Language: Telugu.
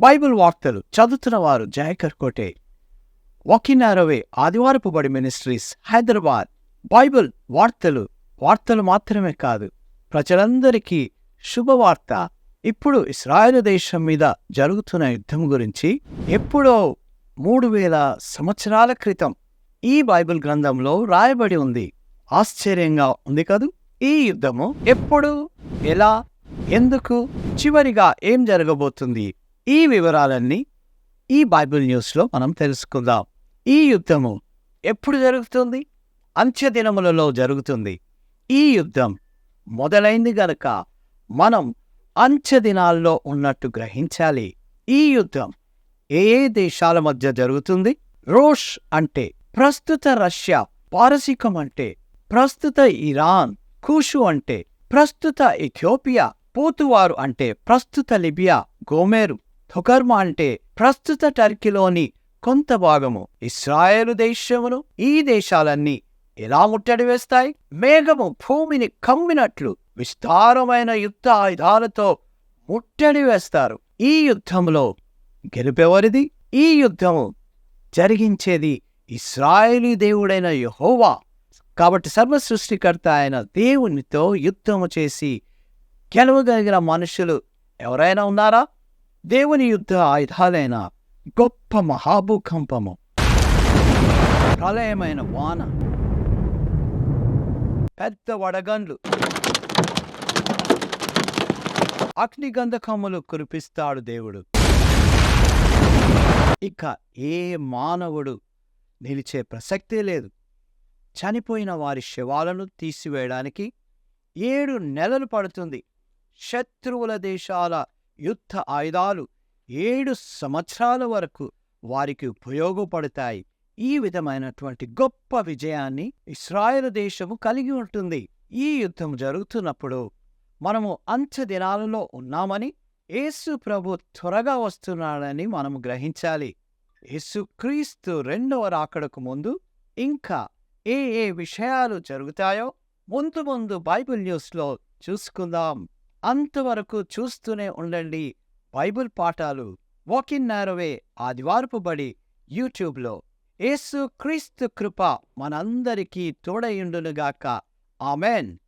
బైబిల్ వార్తలు చదువుతున్న వారు జయకర్ కోటే. వాకినారవే ఆదివారపు బడి మినిస్ట్రీస్ హైదరాబాద్. బైబిల్ వార్తలు వార్తలు మాత్రమే కాదు ప్రజలందరికీ శుభవార్త. ఇప్పుడు ఇస్రాయేల్ దేశం మీద జరుగుతున్న యుద్ధం గురించి ఎప్పుడో మూడు వేల సంవత్సరాల క్రితం ఈ బైబిల్ గ్రంథంలో రాయబడి ఉంది. ఆశ్చర్యంగా ఉంది కదూ? ఈ యుద్ధము ఎప్పుడు ఎలా ఎందుకు చివరిగా ఏం జరగబోతుంది? ఈ వివరాలన్నీ ఈ బైబిల్ న్యూస్లో మనం తెలుసుకుందాం. ఈ యుద్ధము ఎప్పుడు జరుగుతుంది? అంత్యదినములలో జరుగుతుంది. ఈ యుద్ధం మొదలైంది గనక మనం అంత్యదినాల్లో ఉన్నట్టు గ్రహించాలి. ఈ యుద్ధం ఏ ఏ దేశాల మధ్య జరుగుతుంది? రోష్ అంటే ప్రస్తుత రష్యా పారసికం అంటే ప్రస్తుత ఇరాన్ కూషు అంటే ప్రస్తుత ఇథియోపియా పోతువారు అంటే ప్రస్తుత లిబియా గోమేరు. తొకర్మ అంటే ప్రస్తుత టర్కీలోని కొంత భాగము. ఇస్రాయేలు దేశమును ఈ దేశాలన్నీ ఎలా ముట్టడి వేస్తాయి? మేఘము భూమిని కమ్మినట్లు విస్తారమైన యుద్ధ ఆయుధాలతో ముట్టడి వేస్తారు. ఈ యుద్ధంలో గెలుపెవరిది? ఈ యుద్ధము జరిగించేది ఇస్రాయేలీ దేవుడైన యెహోవా. కాబట్టి సర్వ సృష్టికర్త అయిన దేవునితో యుద్ధము చేసి గెలవగలిగిన మనుషులు ఎవరైనా ఉన్నారా? దేవుని యుద్ధ ఆయుధాలైన గొప్ప మహాభూకంపము. ప్రళయమైన వాన. పెద్ద వడగండ్లు అగ్నిగంధకములు కురిపిస్తాడు దేవుడు. ఇక ఏ మానవుడు నిలిచే ప్రసక్తే లేదు. చనిపోయిన వారి శవాలను తీసివేయడానికి ఏడు నెలలు పడుతుంది. శత్రువుల దేశాల యుద్ధ ఆయుధాలు ఏడు సంవత్సరాల వరకు వారికి ఉపయోగపడతాయి. ఈ విధమైనటువంటి గొప్ప విజయాన్ని ఇస్రాయేల్ దేశము కలిగి ఉంటుంది. ఈ యుద్ధం జరుగుతున్నప్పుడు మనము అంత్య దినాలలో ఉన్నామని యేసు ప్రభు త్వరగా వస్తున్నాడని మనము గ్రహించాలి. యేసుక్రీస్తు రెండవ రాకడకు ముందు ఇంకా ఏ ఏ విషయాలు జరుగుతాయో ముందు ముందు బైబిల్ న్యూస్లో చూసుకుందాం. అంతవరకు చూస్తూనే ఉండండి బైబిల్ పాఠాలు. వాకిన్ నారవే ఆదివారపు బడి యూట్యూబ్లో. యేసు క్రీస్తు కృప మనందరికీ తోడయుండునుగాక. ఆమెన్.